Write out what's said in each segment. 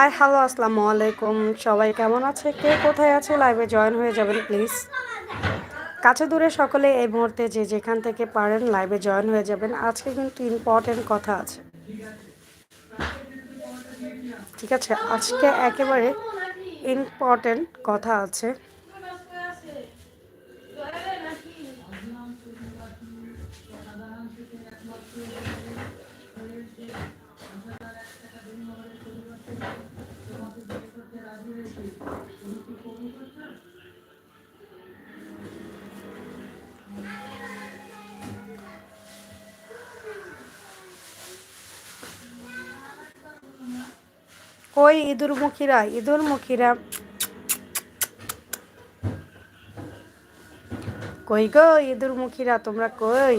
Hi hello আসসালামু আলাইকুম। সবাই কেমন আছে? কে কোথায় আছে? লাইভে জয়েন হয়ে যাবেন প্লিজ কাছে দূরে সকলে এই মুহূর্তে যে যেখান থেকে পারেন লাইভে জয়েন হয়ে যাবেন। আজকে কিন্তু ইম্পর্টেন্ট কথা আছে। ঠিক আছে? আজকে একেবারে ইম্পর্টেন্ট কথা আছে। কই ইঁদুর মুখিরা ইঁদুর মুখিরা কই গো ইঁদুর মুখিরা তোমরা কই?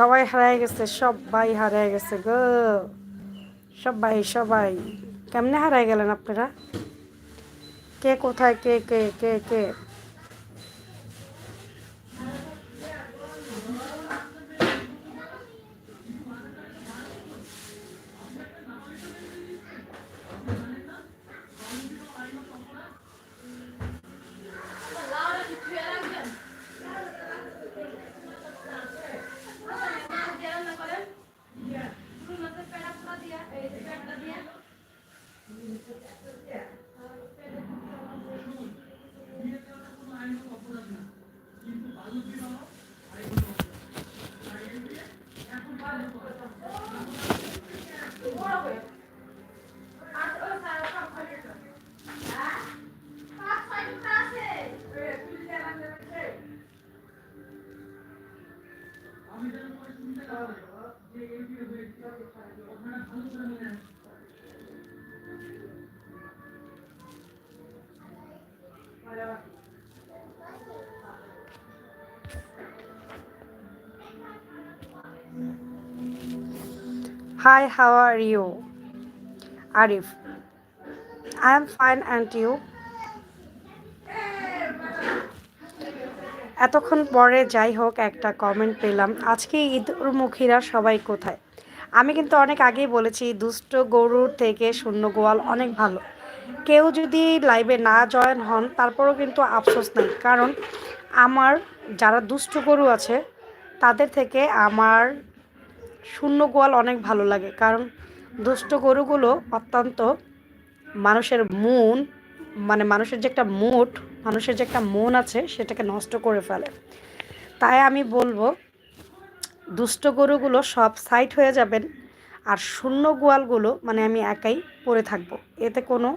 সবাই হারায় গেছে, সবাই হারায় গেছে গো। সবাই সবাই। কেমনে হারায় গেলেন আপনারা? কে কোথায়, কে কে কে কে? Hi, how are you? Arif. I am fine and you? এতক্ষণ পরে যাই হোক একটা কমেন্ট পেলাম আজকে ঈদুরমুখীরা সবাই কোথায় আমি কিন্তু অনেক আগেই বলেছি দুষ্ট গরুর থেকে শূন্য গোয়াল অনেক ভালো কেউ যদি লাইভে না জয়েন হন তারপরেও কিন্তু আফসোস নেই কারণ আমার যারা দুষ্ট গরু আছে তাদের থেকে আমার শূন্য গোয়াল অনেক ভালো লাগে, কারণ দুষ্ট গরুগুলো অত্যন্ত মানুষের মন মানে মানুষের যে একটা মুড মানুষের যে একটা মন আছে সেটাকে নষ্ট করে ফেলে। তাই আমি বলব, দুষ্ট গরুগুলো সব সাইড হয়ে যাবেন আর শূন্য গোয়ালগুলো মানে আমি একাই পরে থাকব, এতে কোনো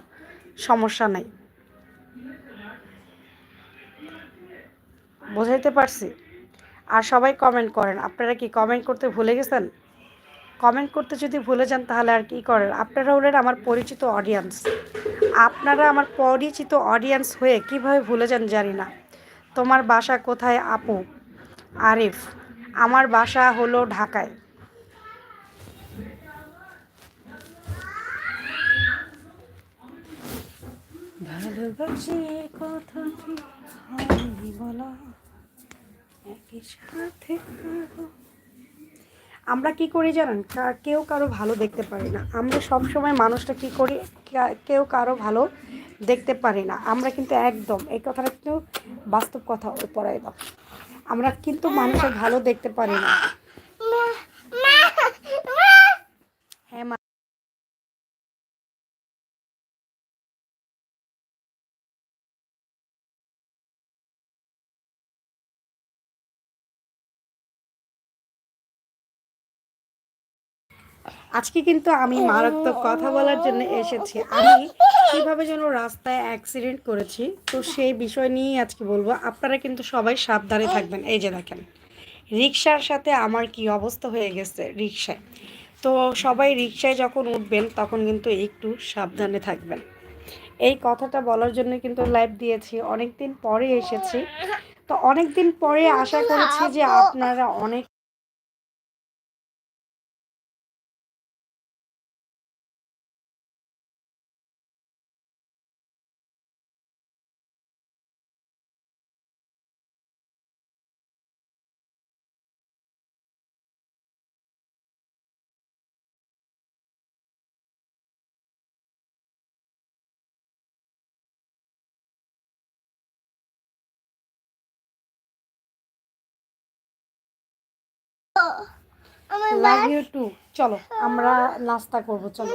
সমস্যা নাই। বোঝাইতে পারছি? আর সবাই কমেন্ট করেন। আপনারা কি কমেন্ট করতে ভুলে গেছেন? কমেন্ট করতে যদি ভুলে যান তাহলে আর কি করেন? আপনারা হলেন আমার পরিচিত অডিয়েন্স আপনারা আমার পরিচিত অডিয়েন্স হয়ে কীভাবে ভুলে যান জানি না। তোমার বাসা কোথায় আপু? আরিফ, আমার বাসা হলো ঢাকায়। ভালোবাসি কথা বলা একই সাথে আমরা কি করি জানেন? কেউ কারও ভালো দেখতে পারি না। আমরা সব সময় মানুষটা কি করি? কেউ কারও ভালো দেখতে পারি না। আমরা কিন্তু একদম, এই কথাটা কিন্তু বাস্তব কথা পড়াই দাও আমরা কিন্তু মানুষের ভালো দেখতে পারি না। আজকে কিন্তু আমি মারাত্মক কথা বলার জন্য এসেছি। আমি কীভাবে যেন রাস্তায় অ্যাক্সিডেন্ট করেছি তো সেই বিষয় নিয়েই আজকে বলব। আপনারা কিন্তু সবাই সাবধানে থাকবেন। এই যে দেখেন রিক্সার সাথে আমার কি অবস্থা হয়ে গেছে রিক্সায়। তো সবাই রিক্সায় যখন উঠবেন তখন কিন্তু একটু সাবধানে থাকবেন। এই কথাটা বলার জন্য কিন্তু লাইভ দিয়েছি। অনেক দিন পরে এসেছি। তো অনেক দিন পরে আশা করেছি যে আপনারা অনেক লাভ ইউ টু চলো আমরা নাস্তা করব চলো।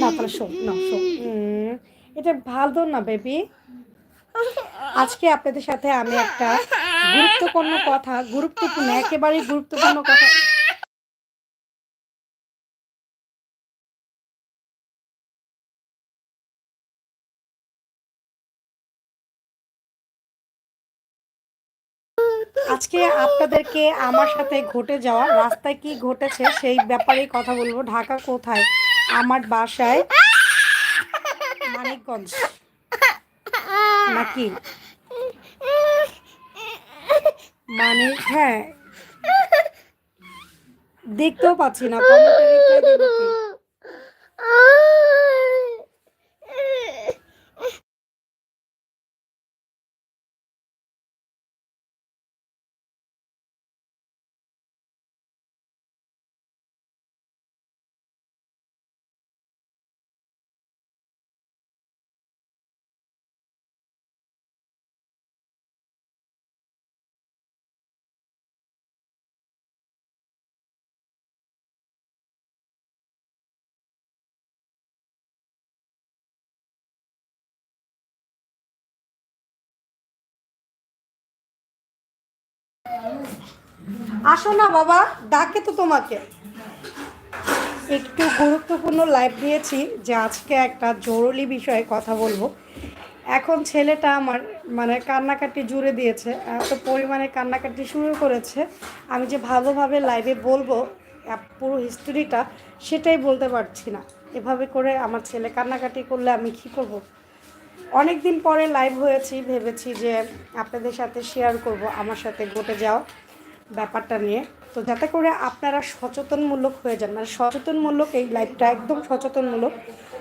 না তাহলে শো না শো। এটা ভালো না বেবি আজকে আপনাদের সাথে আমি একটা গুরুত্বপূর্ণ কথা গুরুত্বপূর্ণ একেবারেই গুরুত্বপূর্ণ কথা আজকে আপনাদেরকে আমার সাথে ঘটে যাওয়া, রাস্তায় কি ঘটেছে সেই ব্যাপারে কথা বলব। ঢাকা কোথায়? আমার বাসায় মানিকগঞ্জ। নাকি? মানে হ্যাঁ। দেখতেও পাচ্ছি না। আসো না বাবা, ডাকে তো তোমাকে। একটু গুরুত্বপূর্ণ লাইভ দিয়েছি যে আজকে একটা জরুরি বিষয়ে কথা বলব। এখন ছেলেটা আমার মানে কান্নাকাটি জুড়ে দিয়েছে, এত পরিমাণে কান্নাকাটি শুরু করেছে। আমি যে ভালোভাবে লাইভে বলব পুরো হিস্টোরিটা সেটাই বলতে পারছি না। এভাবে করে আমার ছেলে কান্নাকাটি করলে আমি কী করব? অনেক দিন পরে লাইভ হয়েছি, ভেবেছি যে আপনাদের সাথে শেয়ার করব, আমার সাথে ঘটে যাওয়া ব্যাপারটা নিয়ে। তো যাতে করে আপনারা সচেতনমূলক হয়ে যান মানে সচেতনমূলক এই লাইভটা একদম সচেতনমূলক।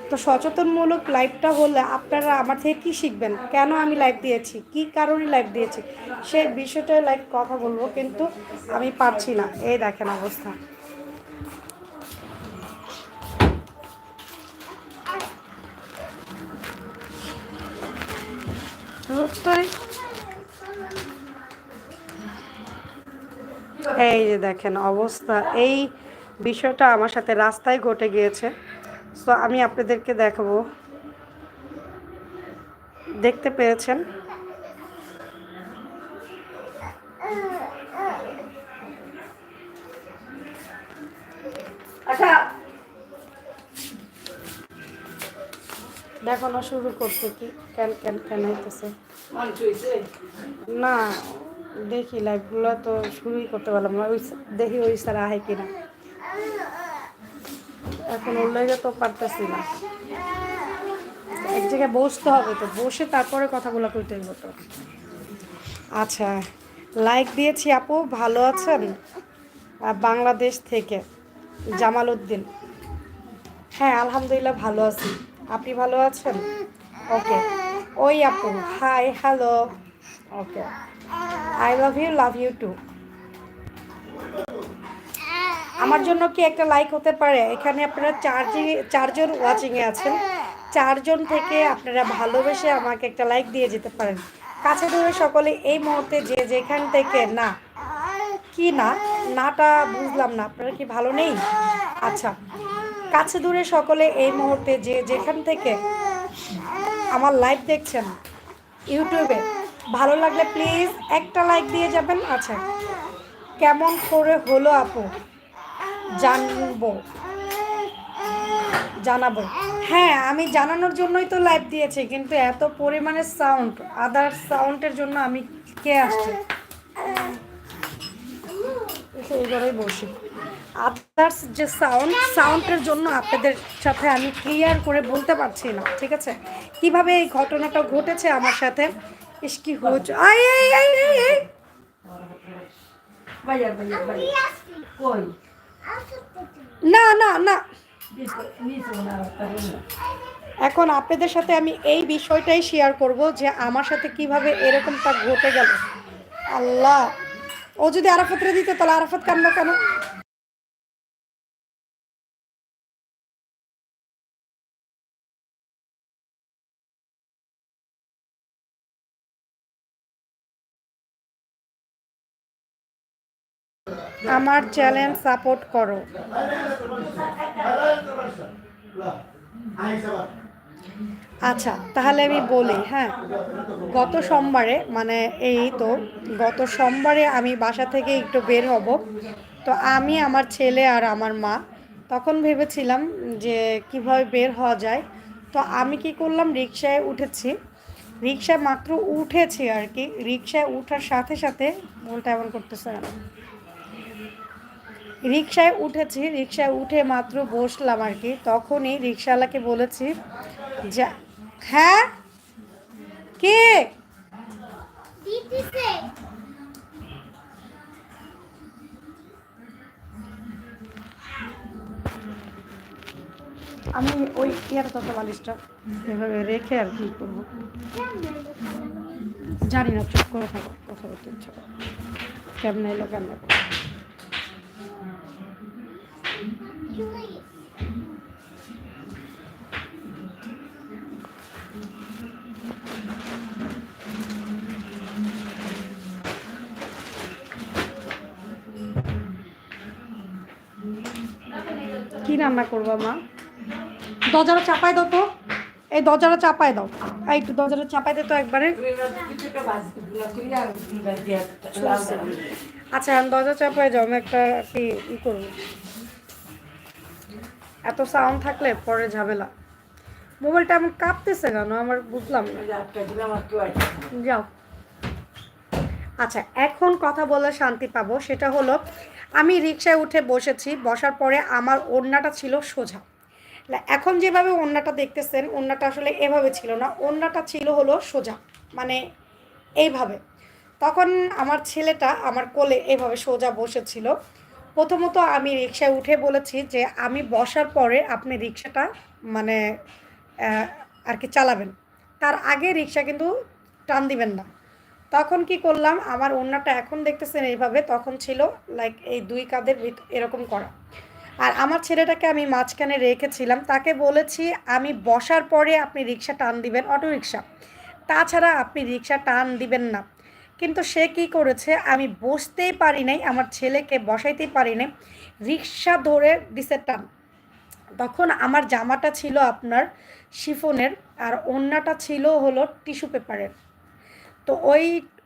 তো সচেতনমূলক লাইভটা হলে আপনারা আমার থেকে কী শিখবেন? কেন আমি লাইভ দিয়েছি? কী কারণে লাইভ দিয়েছি? সেই বিষয়টায় লাইভ কথা বলব, কিন্তু আমি পারছি না। এই দেখেন অবস্থা। ধুত্তরি। এই যে দেখেন অবস্থা, এই বিষয়টা আমার সাথে রাস্তায় ঘটে গিয়েছে। সো আমি আপনাদেরকে দেখাবো। দেখতে পেয়েছেন? আচ্ছা। দেখানো শুরু করছে কি? কেন কেন কেন হইতেছে না, দেখি লাইভগুলো তো শুরুই করতে পারলাম না। ওই দেখি ওই স্যার আহে কিনা। এখন লেগে তো পারতেছি না। এক জায়গায় বসতে হবে তো, বসে তারপরে কথাগুলো কইতে হইব তো। আচ্ছা লাইক দিয়েছি আপু, ভালো আছেন? বাংলাদেশ থেকে জামাল উদ্দিন হ্যাঁ আলহামদুলিল্লাহ ভালো আছি। আপনি ভালো আছেন? ওকে ওই আপু hi hello okay I love you love you too আমার জন্য কি একটা লাইক হতে পারে? এখানে আপনারা চারজি, চারজন ওয়াচিংয়ে আছেন। চারজন থেকে আপনারা ভালোবেসে আমাকে একটা লাইক দিয়ে যেতে পারেন। কাছে দূরে সকলে এই মুহূর্তে যে যেখান থেকে না, কি না, নাটা বুঝলাম না। আপনারা কি ভালো নেই? আচ্ছা। কাছে দূরে সকলে এই মুহূর্তে যে যেখান থেকে আমার লাইভ দেখছেন ইউটিউবে। ভালো লাগলে প্লিজ একটা লাইক দিয়ে যাবেন। আচ্ছা কেমন করে হলো আপু? জানব। জানাব। হ্যাঁ আমি জানানোর জন্যই তো লাইভ দিয়েছি, কিন্তু এত পরিমাণে সাউন্ড আদার সাউন্ডের জন্য আমি কে আসছে? এইবারেই বসি। আদার্স যে সাউন্ড সাউন্ডের জন্য আপনাদের সাথে আমি ক্লিয়ার করে বলতে পারছি না ঠিক আছে? কীভাবে এই ঘটনাটা ঘটেছে আমার সাথে? ইস কি I I I I I. না না না. এখন আপনাদের সাথে আমি এই বিষয়টাই শেয়ার করব যে আমার সাথে কীভাবে এরকমটা ঘটে গেল। আল্লাহ! ও যদি আরাফাতরে দিত তাহলে আরাফাত কান্না কেন? আমার চ্যানেল সাপোর্ট করো। আচ্ছা তাহলে আমি বলি হ্যাঁ গত সোমবারে মানে এই তো, গত সোমবারে আমি বাসা থেকে একটু বের হব। তো আমি, আমার ছেলে আর আমার মা, তখন ভেবেছিলাম যে কীভাবে বের হওয়া যায়। তো আমি কি করলাম, রিক্সায় উঠেছি। রিক্সায় মাত্র উঠেছি আর কি। রিক্সায় উঠার সাথে সাথে বলটা এমন করতেছে। রিক্সায় উঠেছি রিক্সায় উঠে মাত্র বসলাম আর কি। তখনই রিক্সাওয়ালাকে বলেছি যা হ্যাঁ? কে? আমি ওই ইয়ার তত বালিশটা এভাবে রেখে আর কি করব। জানি না চুপ করে থাকো কথা বলতে ইচ্ছা করে কেমন এলো কেমন কি রান্না করব মা দরজাটা চাপাই দাও তো এই দরজাটা চাপাই দাও এই একটু দরজাটা চাপাই দে তো একবারে আচ্ছা আমি দরজা চাপাই যাও আমি একটা কি ই করব। এত সাউন্ড থাকলে পরে ঝামেলা। মোবাইলটা এমন কাঁপতেছে কেন? আমার বুঝলাম না। যাও। আচ্ছা এখন কথা বলে শান্তি পাবো। সেটা হলো আমি রিক্সায় উঠে বসেছি বসার পরে আমার ওড়নাটা ছিল সোজা। না, এখন যেভাবে ওড়নাটা দেখতেছেন ওড়নাটা আসলে এভাবে ছিল না। ওড়নাটা ছিল হলো সোজা মানে এইভাবে। তখন আমার ছেলেটা আমার কোলে এভাবে সোজা বসেছিল। প্রথমত আমি রিক্সায় উঠে বলেছি যে, আমি বসার পরে আপনি রিক্সাটা মানে আর কি চালাবেন। তার আগে রিক্সা কিন্তু টান দিবেন না। তখন কি করলাম, আমার ওড়নাটা এখন দেখতেছেন এইভাবে, তখন ছিল লাইক এই দুই কাঁধের এরকম করা। আর আমার ছেলেটাকে আমি মাঝখানে রেখেছিলাম, তাকে বলেছি, আমি বসার পরে আপনি রিক্সা টান দিবেন অটো রিক্সা তাছাড়া আপনি রিক্সা টান দিবেন না। কিন্তু সে কি করেছে? আমি বসতেই পারি নাই, আমার ছেলেকে বসাইতেই পারি নাই। রিক্সা ধরে দিছে টান তখন আমার জামাটা ছিল আপনার শিফনের, আর ওড়নাটা ছিল হলো টিস্যু পেপারের। তো ওই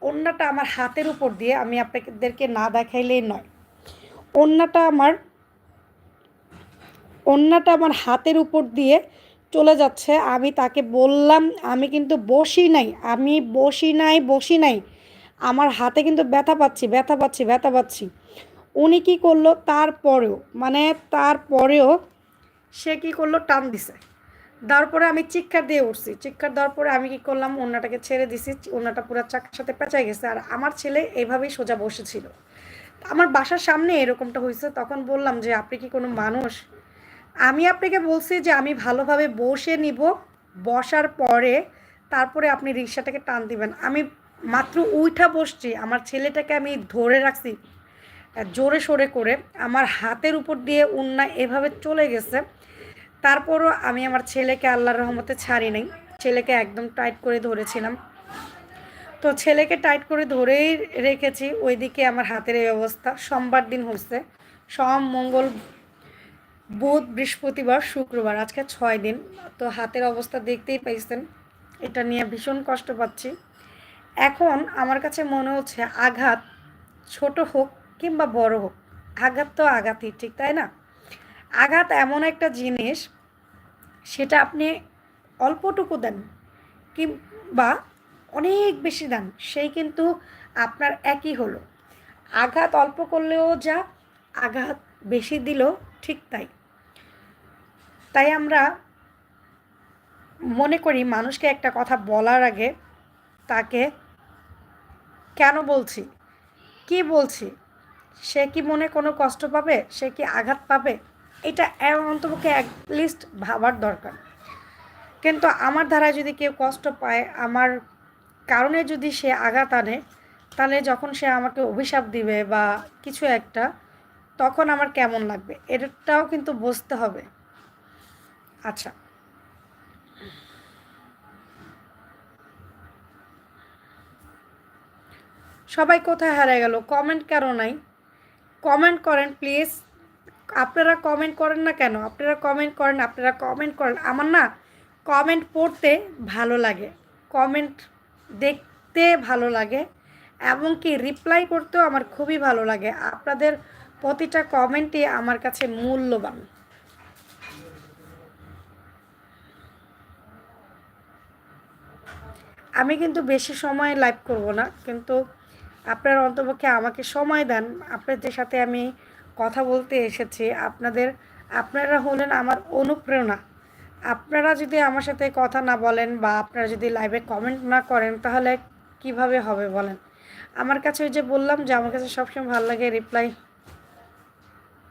ওড়নাটা আমার হাতের উপর দিয়ে আমি আপনাদেরকে না দেখাইলেই নয়। ওড়নাটা আমার ওড়নাটা আমার হাতের উপর দিয়ে চলে যাচ্ছে। আমি তাকে বললাম, আমি কিন্তু বসি নাই, আমি বসি নাই বসি নাই। আমার হাতে কিন্তু ব্যথা পাচ্ছি ব্যথা পাচ্ছি ব্যথা পাচ্ছি। উনি কি করল? তারপরেও মানে তারপরেও সে কি করল? টান দিছে। দেওয়ার পরে আমি চিৎকার দিয়ে উঠছি। চিৎকার দেওয়ার পরে আমি কি করলাম? ওনাটাকে ছেড়ে দিছি। ওনাটা পুরো চাকার সাথে পেঁচাই গেছে। আর আমার ছেলে এইভাবেই সোজা বসেছিল। আমার বাসার সামনে এরকমটা হয়েছে তখন বললাম যে, আপনি কি কোনো মানুষ? আমি আপনাকে বলছি যে, আমি ভালোভাবে বসে নিব। বসার পরে তারপরে আপনি রিক্সাটাকে টান দিবেন। আমি মাত্র উইঠা বসছি, আমার ছেলেটাকে আমি ধরে রাখছি, জোরে সোরে করে, আমার হাতের উপর দিয়ে উন্না এভাবে চলে গেছে। তারপরও আমি আমার ছেলেকে আল্লাহর রহমতে ছাড়ি নাই। ছেলেকে একদম টাইট করে ধরেছিলাম। তো ছেলেকে টাইট করে ধরেই রেখেছি, ওইদিকে আমার হাতের এই অবস্থা। সোমবার দিন হচ্ছে, সোম, মঙ্গল, বুধ, বৃহস্পতিবার, শুক্রবার, আজকে ছয় দিন। তো হাতের অবস্থা দেখতেই পাইছেন, এটা নিয়ে ভীষণ কষ্ট পাচ্ছি। এখন আমার কাছে মনে হচ্ছে আঘাত ছোট হোক কিংবা বড় হোক, আঘাত তো আঘাতই, ঠিক তাই না? আঘাত এমন একটা জিনিস, সেটা আপনি অল্পটুকু দেন কিংবা অনেক বেশি দেন, সেই কিন্তু আপনার একই হলো। আঘাত অল্প করলেও যা, আঘাত বেশি দিলেও ঠিক তাই। তাই আমরা মনে করি মানুষকে একটা কথা বলার আগে তাকে কেন বলছি? কি বলছি? সে কি মনে কোনো কষ্ট পাবে? সে কি আঘাত পাবে? এটা অন্তপক্ষে লিস্ট ভাবার দরকার। কিন্তু আমার ধারায় যদি কেউ কষ্ট পায়, আমার কারণে যদি সে আঘাত আনে, তাহলে যখন সে আমাকে অভিশাপ দিবে বা কিছু একটা, তখন আমার কেমন লাগবে? এটাও কিন্তু বুঝতে হবে। আচ্ছা। সবাই কোথায় হারিয়ে গেল? কমেন্ট কেন নাই। কমেন্ট করেন প্লিজ আপনারা কমেন্ট করেন না কেন? আপনারা কমেন্ট করেন, আপনারা কমেন্ট করেন। আমার না কমেন্ট পড়তে ভালো লাগে। কমেন্ট দেখতে ভালো লাগে এমনকি রিপ্লাই করতেও আমার খুবই ভালো লাগে। আপনাদের প্রতিটা কমেন্টই আমার কাছে মূল্যবান। আমি কিন্তু বেশি সময় লাইভ করব না, কিন্তু আপনারা অন্তপক্ষে আমাকে সময় দেন। আপনাদের সাথে আমি কথা বলতে এসেছি, আপনাদের, আপনারা হলেন আমার অনুপ্রেরণা। আপনারা যদি আমার সাথে কথা না বলেন বা আপনারা যদি লাইভে কমেন্ট না করেন, তাহলে কীভাবে হবে বলেন? আমার কাছে ওই যে বললাম যে, আমার কাছে সবসময় ভালো লাগে রিপ্লাই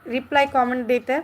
রিপ্লাই কমেন্ট দিতে।